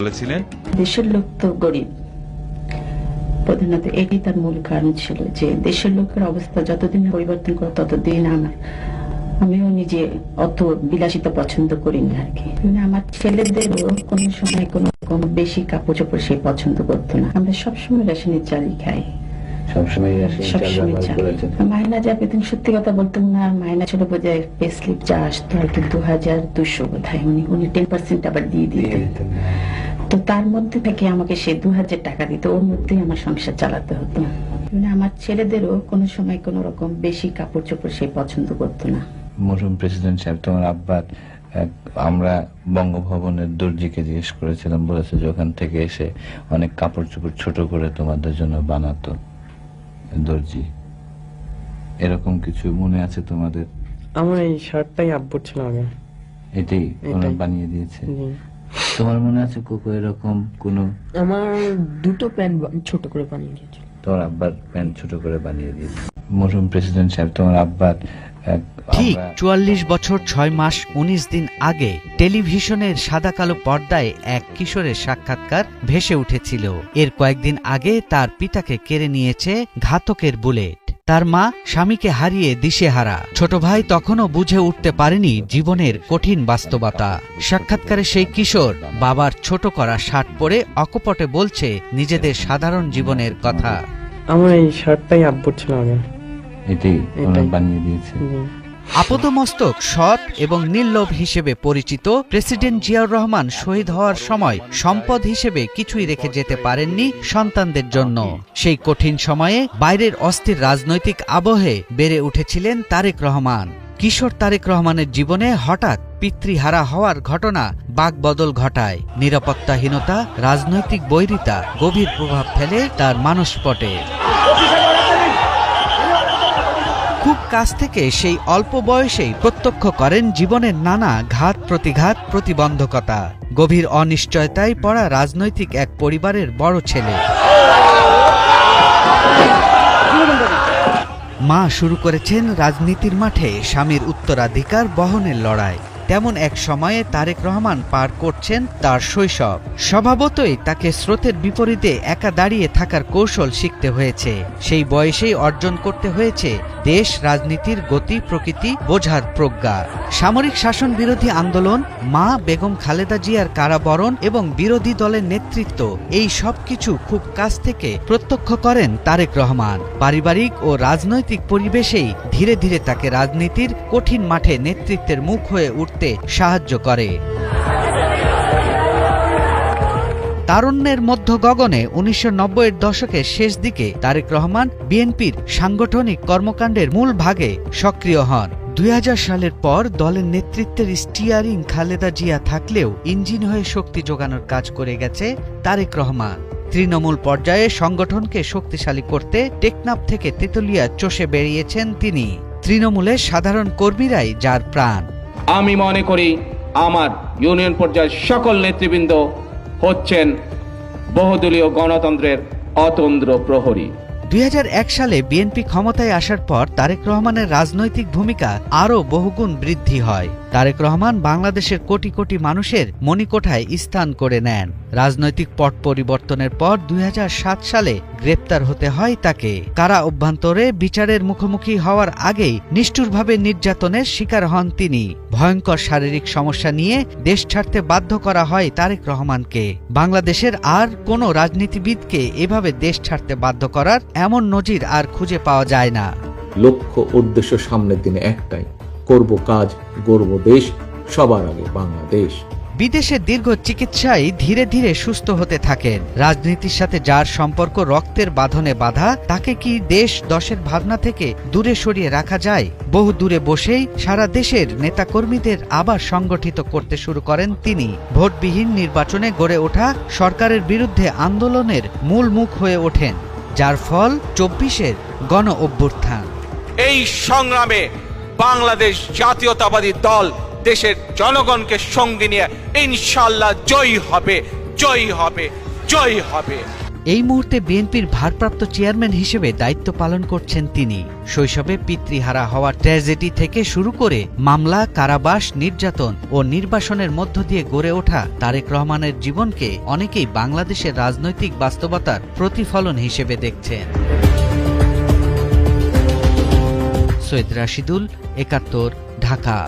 বলেছিলেন? দেশের লোক তো গরিব। প্রধানত এটি তার মূল কারণ ছিল যে দেশের লোকের অবস্থা যতদিন পরিবর্তন করে ততদিন আমার আমিও নিজে অত বিলাসিতা পছন্দ করি না আর কি। মানে আমার ছেলেদেরও কোনো সময় কোনো রকম বেশি কাপড় চোপড় সে পছন্দ করতো না। আমরা সবসময় রেশনের চালই খাই। সবসময় সবসময় ব্যবহার চাল। করেছেন। মায়না যা পেতেন সত্যি কথা বলতাম না মায়না ছিল বোধহয় পে স্লিপ যা আসতো আর কি দু হাজার দুশো বোধ হয় উনি উনি টেন পার্সেন্ট আবার দিয়ে দিয়ে দিতেন দিতেন। তো তার মধ্যে থেকে আমাকে সে দু হাজার টাকা দিত। ওর মধ্যেই আমার সংসার চালাতে হতো। মানে আমার ছেলেদেরও কোনো সময় কোনো রকম বেশি কাপড় চোপড় সে পছন্দ করতো না। মরহুম প্রেসিডেন্ট সাহেব তোমার আব্বার আমরা বঙ্গভবনের দর্জিকে জিজ্ঞেস করেছিলাম বলেছে যে ওখান থেকে এসে অনেক কাপড় চোপড় ছোট করে তোমাদের জন্য বানাতো দর্জি। এরকম কিছু মনে আছে তোমাদের? আমার এই শার্টটাই আব্বুর ছিল আগে। এটাই? বানিয়ে দিয়েছে? জি। তোমার মনে আছে কোকো এরকম কোনো? আমার দুটো প্যান্ট ছোট করে বানিয়ে দিয়েছিল তোমার আব্বার প্যান্ট ছোট করে বানিয়ে দিয়েছে। মরহুম প্রেসিডেন্ট সাহেব তোমার আব্বার ঠিক চুয়াল্লিশ বছর ছয় মাস উনিশ দিন আগে টেলিভিশনের সাদা কালো পর্দায় এক কিশোরের সাক্ষাৎকার ভেসে উঠেছিল। এর কয়েকদিন আগে তার পিতাকে কেড়ে নিয়েছে ঘাতকের বুলেট তার মা স্বামীকে হারিয়ে দিশে হারা ছোট ভাই তখনও বুঝে উঠতে পারেনি জীবনের কঠিন বাস্তবতা। সাক্ষাৎকারে সেই কিশোর বাবার ছোট করা শার্ট পরে অকপটে বলছে নিজেদের সাধারণ জীবনের কথা। আমার এই শার্টটাই আব্বুর ছিল আগে। এটাই। বানিয়ে দিয়েছে। আপদমস্তক সৎ এবং নির্লোভ হিসেবে পরিচিত প্রেসিডেন্ট জিয়াউর রহমান শহীদ হওয়ার সময় সম্পদ হিসেবে কিছুই রেখে যেতে পারেননি সন্তানদের জন্য। সেই কঠিন সময়ে বাইরের অস্থির রাজনৈতিক আবহে বেড়ে উঠেছিলেন তারেক রহমান। কিশোর তারেক রহমানের জীবনে হঠাৎ পিতৃহারা হওয়ার ঘটনা বাকবদল ঘটায়। নিরাপত্তাহীনতা, রাজনৈতিক বৈরিতা, গভীর প্রভাব ফেলে তার মানসপটে। খুব কাছ থেকে সেই অল্প বয়সেই প্রত্যক্ষ করেন জীবনের নানা ঘাত প্রতিঘাত প্রতিবন্ধকতা। গভীর অনিশ্চয়তায় পড়া রাজনৈতিক এক পরিবারের বড় ছেলে। মা শুরু করেছেন রাজনীতির মাঠে স্বামীর উত্তরাধিকার বহনের লড়াই। তেমন এক সময়ে তারেক রহমান পার করছেন তার শৈশব। স্বভাবতই তাকে স্রোতের বিপরীতে একা দাঁড়িয়ে থাকার কৌশল শিখতে হয়েছে। সেই বয়সেই অর্জন করতে হয়েছে দেশ, রাজনীতির গতি, প্রকৃতি বোঝার প্রজ্ঞা। সামরিক শাসন বিরোধী আন্দোলন, মা বেগম খালেদা জিয়ার কারাবরণ এবং বিরোধী দলের নেতৃত্ব, এই সব কিছু খুব কাছ থেকে প্রত্যক্ষ করেন তারেক রহমান। পারিবারিক ও রাজনৈতিক পরিবেশেই ধীরে ধীরে তাকে রাজনীতির কঠিন মাঠে নেতৃত্বের মুখ হয়ে উঠতে সাহায্য করে। তারুণ্যের মধ্য গগনে উনিশশো এর দশকের শেষ দিকে তারেক রহমান বিএনপির সাংগঠনিক কর্মকাণ্ডের মূল ভাগে সক্রিয় হন। দুই হাজার সালের পর দলের নেতৃত্বের স্টিয়ারিং খালেদা জিয়া থাকলেও ইঞ্জিন হয়ে শক্তি যোগানোর কাজ করে গেছে তারেক রহমান। তৃণমূল পর্যায়ে সংগঠনকে শক্তিশালী করতে টেকনাফ থেকে তেতুলিয়া চষে বেরিয়েছেন তিনি। তৃণমূলের সাধারণ কর্মীরাই যার প্রাণ। আমি মনে করি আমার ইউনিয়ন পর্যায়ের সকল নেতৃবৃন্দ হচ্ছেন বহুদলীয় গণতন্ত্রের অতন্দ্র প্রহরী। দুই হাজার এক সালে বিএনপি ক্ষমতায় আসার পর তারেক রহমানের রাজনৈতিক ভূমিকা আরও বহুগুণ বৃদ্ধি হয়। তারেক রহমান বাংলাদেশের কোটি কোটি মানুষের মণিকোঠায় স্থান করে নেন। রাজনৈতিক পট পরিবর্তনের পর দুই হাজার সাত সালে গ্রেপ্তার হতে হয় তাকে। কারা অভ্যন্তরে বিচারের মুখোমুখি হওয়ার আগেই নিষ্ঠুরভাবে নির্যাতনের শিকার হন তিনি। ভয়ঙ্কর শারীরিক সমস্যা নিয়ে দেশ ছাড়তে বাধ্য করা হয় তারেক রহমানকে। বাংলাদেশের আর কোনো রাজনীতিবিদকে এভাবে দেশ ছাড়তে বাধ্য করার এমন নজির আর খুঁজে পাওয়া যায় না। লক্ষ্য উদ্দেশ্য সামনের দিনে একটাই করব কাজ গর্ব দেশ সবার আগে বাংলাদেশ। বিদেশে দীর্ঘ চিকিৎসায় ধীরে ধীরে সুস্থ হতে থাকেন। রাজনীতির সাথে যার সম্পর্ক রক্তের বাঁধনে বাঁধা তাকে কি দেশ দশের ভাবনা থেকে দূরে সরিয়ে রাখা যায়? বহু দূরে বসেই সারা দেশের নেতাকর্মীদের আবার সংগঠিত করতে শুরু করেন তিনি। ভোটবিহীন নির্বাচনে গড়ে ওঠা সরকারের বিরুদ্ধে আন্দোলনের মূল মুখ হয়ে ওঠেন। যার ফল চব্বিশের গণ অভ্যুত্থান। এই সংগ্রামে বাংলাদেশ জাতীয়তাবাদী দল দেশের জনগণকে সঙ্গে নিয়ে ইনশাল্লাহ জয়ী হবে জয়ী হবে জয়ী হবে। এই মুহূর্তে বিএনপির ভারপ্রাপ্ত চেয়ারম্যান হিসেবে দায়িত্ব পালন করছেন তিনি। শৈশবে পিতৃহারা হওয়ার ট্র্যাজেডি থেকে শুরু করে মামলা, কারাবাস, নির্যাতন ও নির্বাসনের মধ্য দিয়ে গড়ে ওঠা তারেক রহমানের জীবনকে অনেকেই বাংলাদেশের রাজনৈতিক বাস্তবতার প্রতিফলন হিসেবে দেখছেন। সৈয়দ রাশিদুল, একাত্তর, ঢাকা।